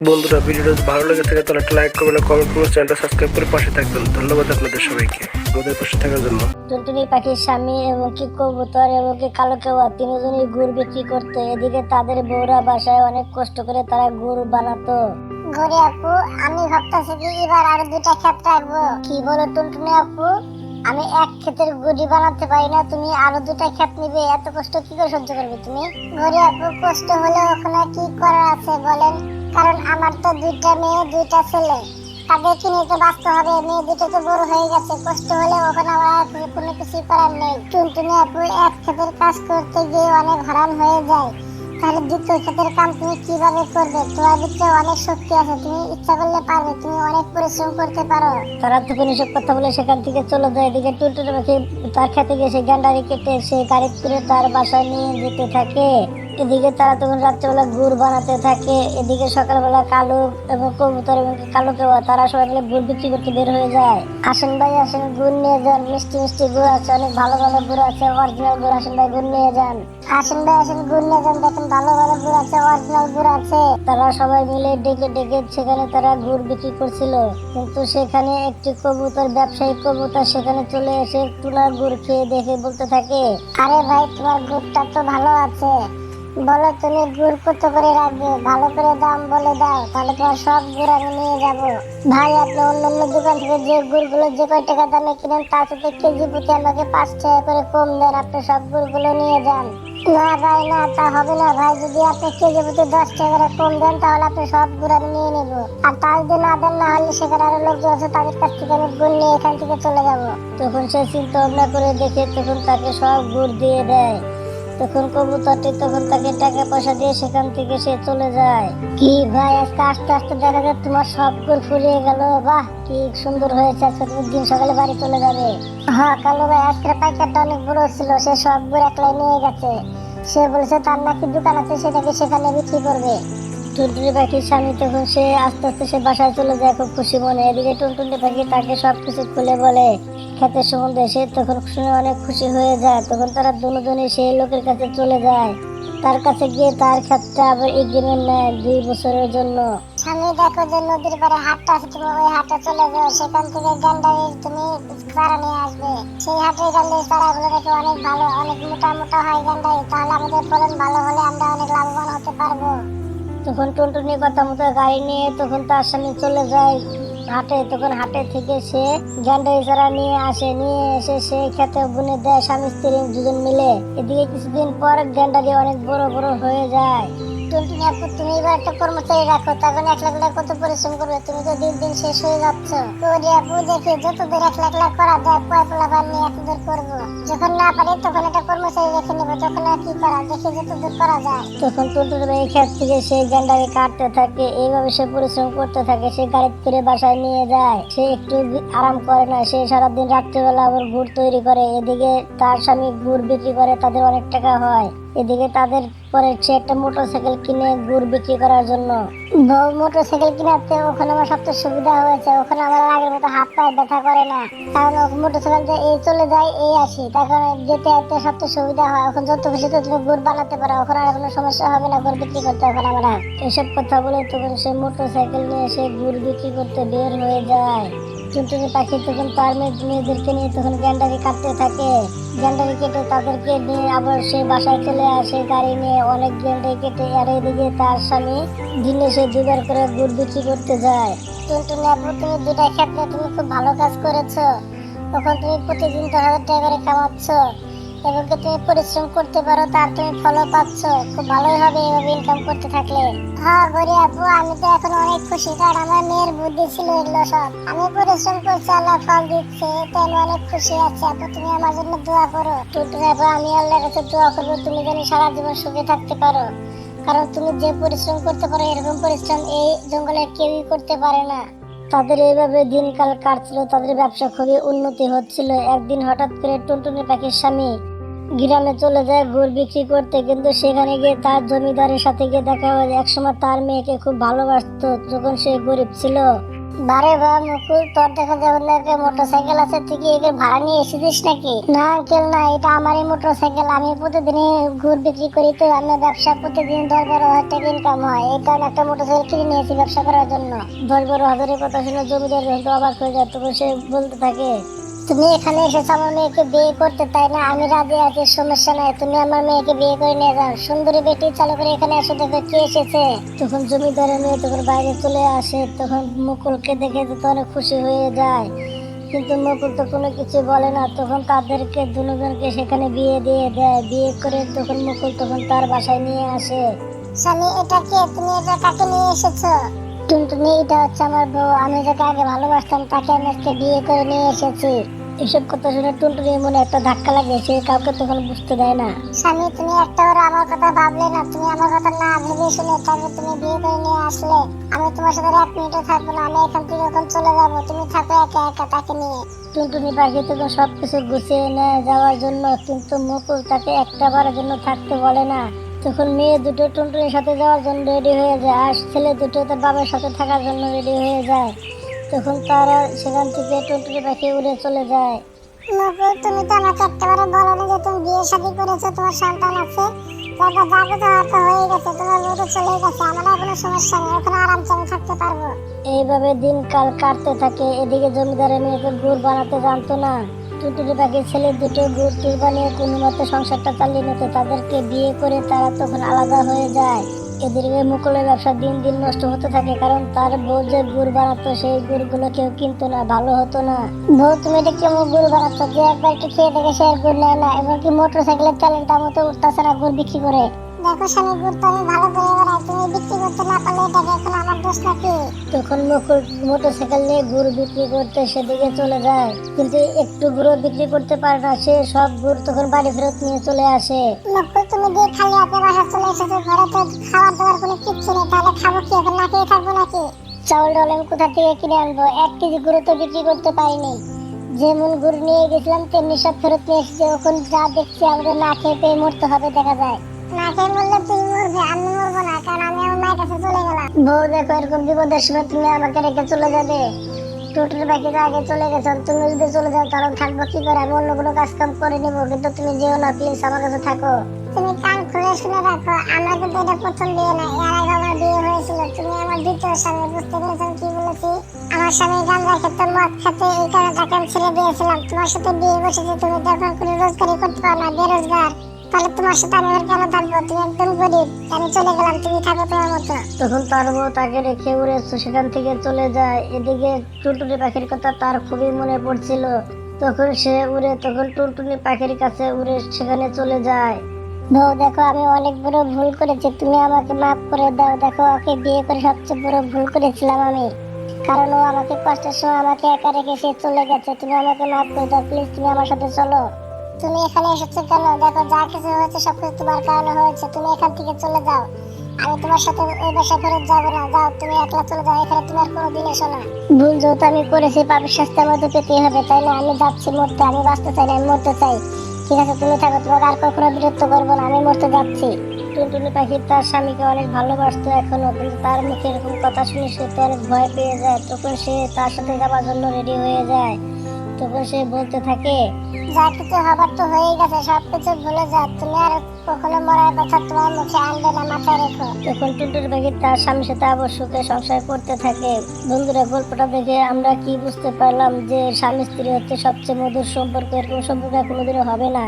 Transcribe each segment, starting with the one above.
বন্ধুরা ভিডিওটা যদি ভালো লেগে থাকে তাহলে একটা লাইক করবেন কমেন্ট করবেন চ্যানেলটা সাবস্ক্রাইব করে পাশে থাকবেন। ধন্যবাদ আপনাদের সবাইকে। আমাদের পাশে থাকার জন্য। টুনটুনি পাখির স্বামী এবং কি কবুতর এবং কি কালো কেওয়া তিনজনই গুড় বিক্রি করতো। এদিকে তাদের বউরা বাসায় অনেক কষ্ট করে তারা গুড় বানাতো। ঘরে আপু আমি ভাবতেছি কি এবার আরও দুটা ক্ষেত রাখব। কি বলো টুনটুনি আপু? আমি এক ক্ষেতের গুড়ি বানাতে পারি না তুমি আরও দুটা ক্ষেত নিবে। এত কষ্ট কি করে সহ্য করবে তুমি? ঘরে আপু কষ্ট হলে ওখানে কি করার আছে বলেন। কারণ আমার তো দুইটা মেয়ে, দুইটা ছেলে। তাদেরকে নিয়ে তো বাঁচতে হবে মেয়ে দুটো তো বড় হয়ে গেছে। কষ্ট হলে ওখানে আমার কোনো- কোনো কিছু করার নেই। টুনটুনি আপু এক ক্ষেতের কাজ করতে গিয়ে অনেক হরান হয়ে যায়। তাহলে দ্বিতীয় ক্ষেতের কাম তুমি কীভাবে করবে? তোমার ভিতরে অনেক শক্তি আছে। তুমি ইচ্ছা করলে পারবে, তুমি অনেক পরিশ্রম করতে পারো। তারা তখন এসব কথা বলে সেখান থেকে চলে যায়। এদিকে টুনটুনি পাখি তার খেতে গিয়ে সেই গ্যান্ডারি কেটে সে গাড়ি করে তার বাসায় নিয়ে যেতে থাকে। এদিকে তারা তখন রাত্রেবেলা গুড় বানাতে থাকে, এদিকে সকালবেলা কালো এবং কবুতর এবং কালো কেওয়া তারা সবাই মিলে গুড় বিক্রি করতে বের হয়ে যায়। আসেন ভাই, আসেন, গুড় নিয়ে যান, মিষ্টি মিষ্টি গুড় আছে, অনেক ভালো ভালো গুড় আছে অরিজিনাল গুড়, আসেন ভাই, গুড় নিয়ে যান। আসেন ভাই, আসেন, গুড় নিয়ে যান, দেখেন ভালো ভালো গুড় আছে অরিজিনাল গুড় আছে। তারা সবাই মিলে ডেকে ডেকে সেখানে তারা গুড় বিক্রি করছিল। কিন্তু সেখানে একটি কবুতর, ব্যবসায়ী কবুতর সেখানে চলে এসে টুনার গুড় খেয়ে দেখে বলতে থাকে, আরে ভাই, তোমার গুড়টা তো ভালো আছে। বলো তুমি গুড় কত করে রাখবে? ভালো করে দাম বলে দাও, তাহলে তোমার সব গুড় আমি নিয়ে যাব। ভাই, আপনি অন্য অন্য দোকান থেকে যে গুড়গুলো, যে কয় টাকা দামে কিনেন, তার সাথে কেজি প্রতি আমাকে পাঁচ টাকা করে কম দেন, আপনি সব গুড়গুলো নিয়ে যান। না ভাই, না, তা হবে না ভাই, যদি আপনি কেজি প্রতি দশ টাকা করে কম দেন, তাহলে আপনি সব গুড় আমি নিয়ে নেব। আর তা যদি না দেন, না হলে সেখানে আরও লোকজন আছে, তাদের কাছ থেকে আমি গুড় নিয়ে এখান থেকে চলে যাব। তখন সে চিন্তা ভাবনা করে দেখে, তখন তাকে সব গুড় দিয়ে দেয়। তখন কবুতরটি তখন তাকে টাকা পয়সা দিয়ে সেখান থেকে সে চলে যায়। কি ভাই, আজকে আস্তে আস্তে দেখা যায় তোমার সব গুড় ফুরিয়ে গেল। বাহ, কি সুন্দর হয়েছে, আজকে দিন সকালে বাড়ি চলে যাবে। হ্যাঁ কালো ভাই, আজকের পাইকারটা অনেক বড় ছিল, সে সব গুড় একলাই নিয়ে গেছে। সে বলেছে, তার নাকি দোকান আছে, সেটাকে সেখানে বিক্রি করবে। টুনটুনি পাখির স্বামী তখন সে আস্তে আস্তে সে বাসায় চলে যায়, খুব খুশি মনে। এদিকে টুনটুনি পাখি তাকে সব কিছু খুলে বলে খেতে সম্বন্ধে সে তখন শুনে অনেক খুশি হয়ে যায়। তখন তারা দুজনে সেই লোকের কাছে চলে যায়। তার কাছে গিয়ে তার ক্ষেতটা আবার এগিয়ে নেয় দুই বছরের জন্য। সামনে দেখো যে নদীর পারে হাটটা আছে তুমি ওই হাটে চলে যাও। সেখান থেকে গান্ডারির তুমি চারা নিয়ে আসবে। সেই হাটের গান্ডারির চারাগুলো দেখে অনেক ভালো অনেক মোটা মোটা হয় গান্ডারি। তাহলে আমাদের ফলন ভালো হলে আমরা অনেক লাভবান হতে পারব। তখন টুনটুনি কথা মতো গাড়ি নিয়ে তখন তার সামনে চলে যায়। হাটে, তখন হাটে থেকে সে গ্যান্ডারি চারা নিয়ে আসে, নিয়ে এসে সে খেতে বুনে দেয় স্বামী, স্ত্রী দুজন মিলে। এদিকে কিছুদিন পর গ্যান্ডারি অনেক বড় বড় হয়ে যায়। টুনটুনি আপু তুমি এবার একটা কর্মচারী রাখো তখন এক লাখ লাখ কত পরিশ্রম করবে? তুমি তো দিন দিন শেষ হয়ে যাচ্ছ। তোরে আপু এক লাখ লাখ করা যায় পোলাপান নিয়ে করব? যখন না পারি তখন একটা তখন আর কি থেকে সেই গ্যান্ডারি কাটতে থাকে, এইভাবে সে পরিশ্রম করতে থাকে, সে গাড়ি করে বাসায় নিয়ে যায়। সে একটু আরাম করে না, সে সারাদিন রাত্রিবেলা আবার গুড় তৈরি করে। এদিকে তার স্বামী গুড় বিক্রি করে, তাদের অনেক টাকা হয়। এদিকে তাদের পরে সে একটা মোটরসাইকেল কিনে গুড় বিক্রি করার জন্য। মোটর সাইকেল কিনাতে ওখানে আমার সবচেয়ে সুবিধা হয়েছে। ওখানে আমার আগের মতো হাত পায়ে ব্যথা করে না। কারণ মোটর সাইকেল এই চলে যায়, এই আসি। তখন যেতে যেতে সবচেয়ে সুবিধা হয়। এখন যত খুশি তো তুমি গুড় বানাতে পারো ওখানে আর কোনো সমস্যা হবে না গুড় বিক্রি করতে ওখানে আমরা। এসব কথা বলে তখন সে মোটর সাইকেল নিয়ে সে গুড় বিক্রি করতে বের হয়ে যায়। টুনটুনি পাখি তখন তার মেয়ে- মেয়েদেরকে নিয়ে তখন গ্যান্ডারি কাটতে থাকে। গ্যান্ডারি কেটে তাদেরকে নিয়ে আবার সে বাসায় চলে আসে গাড়ি নিয়ে। অনেক গ্যান্ডারি কেটে আর এদিকে তার স্বামী দিনে সে দুবার করে গুড় বিক্রি করতে যায়। টুনটুনি আপু তুমি দুটা ক্ষেত্রে তুমি খুব ভালো কাজ করেছ। তখন তুমি প্রতিদিন দশ হাজার টাকা করে কামাচ্ছ। কি তুমি পরিশ্রম করতে পারো, তার তুমি ফলও পাচ্ছ। খুব ভালোই হবে এভাবে ইনকাম করতে থাকলে। হ্যাঁ গরি আপু, আমি তো এখন অনেক খুশি। কারণ আমার মেয়ের বুদ্ধি ছিল এগুলো সব। আমি পরিশ্রম করছি, আল্লাহ ফল দিচ্ছে এতে আমি অনেক খুশি আছি। আপু, তুমি আমার জন্য দোয়া করো। টুনটুনি আপু, আমি আল্লাহর কাছে দোয়া করব, তুমি যেন সারা জীবন সুখে থাকতে পারো। কারণ তুমি যে পরিশ্রম করতে পারো, এরকম পরিশ্রম এই জঙ্গলে কেউই করতে পারে না। তাদের এইভাবে দিনকাল কাটছিল, তাদের ব্যবসা খুবই উন্নতি হচ্ছিল। একদিন হঠাৎ করে টুনটুনি পাখির স্বামী গ্রামে চলে যায় গুড় বিক্রি করতে, কিন্তু সেখানে গিয়ে তার জমিদারের সাথে গিয়ে দেখা হয় একসময় তার মেয়েকে খুব ভালোবাসতো যখন সে গরিব ছিল। বারে বা মুকুল, তোর দেখা যাবে না একটা মোটরসাইকেল আছে, তুই কি একে ভাড়া নিয়ে এসেছিস নাকি? না, আঙ্কেল, না, এটা আমারই মোটর সাইকেল আমি প্রতিদিন ঘুর বিক্রি করি তো, আমি ব্যবসা প্রতিদিন দশ বারো হাজার টাকা ইনকাম হয়। এই কারণে একটা মোটরসাইকেল কিনে নিয়েছি ব্যবসা করার জন্য। দশ বারো হাজারের কথা শুনে জমিদার হয়তো অবাক হয়ে যায়, তখন সে বলতে থাকে তুমি এখানে এসেছ আমার মেয়েকে বিয়ে করতে তাই না? আমি রাজি আছি সমস্যা নাই। তুমি আমার মেয়েকে বিয়ে করে নিয়ে যাও। সুন্দরী বেটি চালু করে এখানে এসে দেখো কে এসেছে। তখন জমিদারের মেয়ে তখন বাইরে চলে আসে তখন মুকুলকে দেখে তো অনেক খুশি হয়ে যায়। কিন্তু মুকুল তো কোনো কিছু বলে না। তখন তাদেরকে দুজনকে সেখানে বিয়ে দিয়ে দেয়। বিয়ে করে তখন মুকুল তখন তার বাসায় নিয়ে আসে। স্বামী এটা কে? তুমি এটা কাকে নিয়ে এসেছ? টুনটুনি এটা হচ্ছে আমার বউ। আমি যাকে আগে ভালোবাসতাম তাকে আমি আজকে বিয়ে করে নিয়ে এসেছি। এসব কথা শুনে টুনটুনির মনে একটা ধাক্কা লাগে সে কাউকে তখন বুঝতে দেয় না। স্বামী তুমি একটা ওর আমার কথা ভাবলে না তুমি আমার কথা না ভেবে শুনে তাকে তুমি বিয়ে করে নিয়ে আসলে। আমি তোমার সাথে এক মিনিটও থাকব না আমি এখান থেকে এখন চলে যাব তুমি থাকো একা একা তাকে নিয়ে। টুনটুনি পাখি তখন সবকিছু গুছিয়ে নেয় যাওয়ার জন্য কিন্তু মুকুল তাকে একটা বারের জন্য থাকতে বলে না। তখন মেয়ে দুটো টুনটুনির সাথে যাওয়ার জন্য রেডি হয়ে যায় আর ছেলে দুটো তার বাবার সাথে থাকার জন্য রেডি হয়ে যায়। তখন তারা সেখান থেকে টুনটুনি পাখি উড়ে চলে যায়। মুকুল তুমি তো আমাকে একেবারে বলো না যে তুমি বিয়ে শাদী করেছ তোমার সন্তান আছে। তারপর যাবে তো হয়তো হয়ে গেছে তোমার বউ তো চলে গেছে আমার আর কোনো সমস্যা নেই ওখানে আরামসে আমি থাকতে পারব। এইভাবে দিনকাল কাটতে থাকে এদিকে জমিদারের মেয়েকে গুড় বানাতে জানতো না। টুটুরি পাখির ছেলে দুটো গুড় বানিয়ে কোনো মতে সংসারটা চালিয়ে নিত তাদেরকে বিয়ে করে তারা তখন আলাদা হয়ে যায়। এদিকে মুকুলের ব্যবসা দিন দিন নষ্ট হতে থাকে, কারণ তার বউ যে গুড় বানাতো, সেই গুড়গুলো কেউ কিনতো না, ভালো হতো না। বউ, তুমি এটা কেমন গুড় বানাতো যে একবার একটু খেয়ে দেখে সে গুড় নেয় না, এমনকি মোটর সাইকেলের চালের দামও তো উঠতেছে না গুড় বিক্রি করে। দেখো স্বামী গুড় আমি ভালো করে বেড়াই তুমি বিক্রি করতে না পারলে এটাকে এখন আমার দোষ নাকি? তখন মুকুল মোটর সাইকেল নিয়ে গুড় বিক্রি করতে সেদিকে চলে যায় কিন্তু একটু গুঁড়ো বিক্রি করতে পারে না সে সব গুড় তখন বাড়ি ফেরত নিয়ে চলে আসে। মুকুল তুমি দিয়ে খালি হাতে বাসা চলে এসেছ ঘরে তো খাবার দাবার কোনো কিচ্ছু নেই তাহলে খাব কি এখন? না খেয়ে থাকব নাকি? চাউল ডাল আমি কোথা থেকে কিনে আনব? এক কেজি গুঁড়ো তো বিক্রি করতে পারিনি। যেমন গুড় নিয়ে গেছিলাম তেমনি সব ফেরত নিয়ে এসেছি এখন যা দেখছি আমাদের না খেয়ে পেয়ে মরতে হবে দেখা যায়। না খেয়ে মরলে তুই মরবে আমি মরবো না কারণ আমি আমার মায়ের কাছে চলে গেলাম। বউ দেখো এরকম বিপদের সময় তুমি আমাকে রেখে চলে যাবে। টোটোর বাকি আগে চলে গেছো তুমি যদি চলে যাও তাহলে থাকব কি করে? আমি অন্য কোনো কাজ কাম করে নিবো কিন্তু তুমি যেও না প্লিজ আমার কাছে থাকো। তুমি কান খুলে শুনে রাখো আমার কিন্তু এটা প্রথম বিয়ে না এর আগে আমার বিয়ে হয়েছিল। তুমি আমার দ্বিতীয় স্বামী বুঝতে কি বলেছি? আমার স্বামী গাঁজা খেতে মদ খেতে এই কারণে তাকে আমি ছেড়ে দিয়েছিলাম। তোমার সাথে বিয়ে বসেছি তুমি তো এখন কোনো রোজগারি করতে পারো না বেরোজগার। তাহলে তোমার সাথে আমি আর কেন থাকব? তুমি একদম গরিব। আমি চলে গেলাম তুমি থাকো তোমার মতো। তখন তার বউ তাকে রেখে উড়ে সেখান থেকে চলে যায়। এদিকে টুনটুনি পাখির কথা তার খুবই মনে পড়ছিল। তখন সে উড়ে তখন টুনটুনি পাখির কাছে উড়ে সেখানে চলে যায়। বউ দেখো আমি অনেক বড় ভুল করেছি। তুমি আমাকে মাফ করে দাও। দেখো ওকে বিয়ে করে সবচেয়ে বড় ভুল করেছিলাম আমি। কারণ ও আমাকে কষ্টের সময় আমাকে একা রেখে সে চলে গেছে। তুমি আমাকে মাফ করে দাও। প্লিজ তুমি আমার সাথে চলো। তুমি এখানে এসেছ কেন? দেখো, যা কিছু হয়েছে, সবকিছু তোমার কারণে হয়েছে। তুমি এখান থেকে চলে যাও। আমি তোমার সাথে ওই বাসায় ফেরত যাব না। যাও, তুমি একলা চলে যাও। এখানে তোমার কোনো দিন এসো না। ভুল যেহেতু আমি করেছি, পাপের শাস্তি আমাকে পেতেই হবে, তাই না? আমি যাচ্ছি মরতে, আমি বাঁচতে চাই না, আমি মরতে চাই। ঠিক আছে, তুমি থাকো, তোমাকে আর কখনো বিরক্ত করব না, আমি মরতে যাচ্ছি। টুনটুনি পাখি, তার স্বামীকে অনেক ভালোবাসতো এখনও, কিন্তু তার মুখে এরকম কথা শুনে সে তো অনেক ভয় পেয়ে যায়। তখন সে তার সাথে যাওয়ার জন্য রেডি হয়ে যায়। তখন সে বলতে থাকে। যা কিছু হবার তো হয়ে গেছে সব কিছু ভুলে যা তুমি আর কখনো মরার কথা তোমার মুখে আনবে না মাথায় রেখো। তখন টুনটুনি পাখি তার স্বামীর সাথে আবার সুখে সংসার করতে থাকে। বন্ধুরা গল্পটা দেখে আমরা কি বুঝতে পারলাম যে স্বামী স্ত্রী হচ্ছে সবচেয়ে মধুর সম্পর্ক এরকম সম্পর্ক কোনোদিনও হবে না।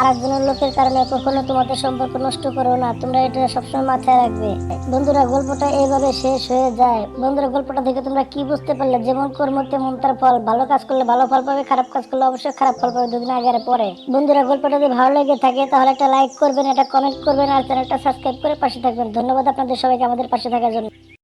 আরেকজনের লোকের কারণে কখনো তোমাদের সম্পর্ক নষ্ট করো না, তোমরা এটা সবসময় মাথায় রাখবে। বন্ধুরা, গল্পটা এইভাবে শেষ হয়ে যায়। বন্ধুরা, গল্পটা দেখে তোমরা কি বুঝতে পারলে? যেমন কর্ম, তেমন তার ফল। ভালো কাজ করলে ভালো ফল পাবে, খারাপ কাজ করলে অবশ্যই খারাপ ফল পাবে দুদিন আগে পরে। বন্ধুরা, গল্পটা যদি ভালো লেগে থাকে, তাহলে একটা লাইক করবেন, একটা কমেন্ট করবেন, আর চ্যানেলটা সাবস্ক্রাইব করে পাশে থাকবেন। ধন্যবাদ আপনাদের সবাইকে আমাদের পাশে থাকার জন্য।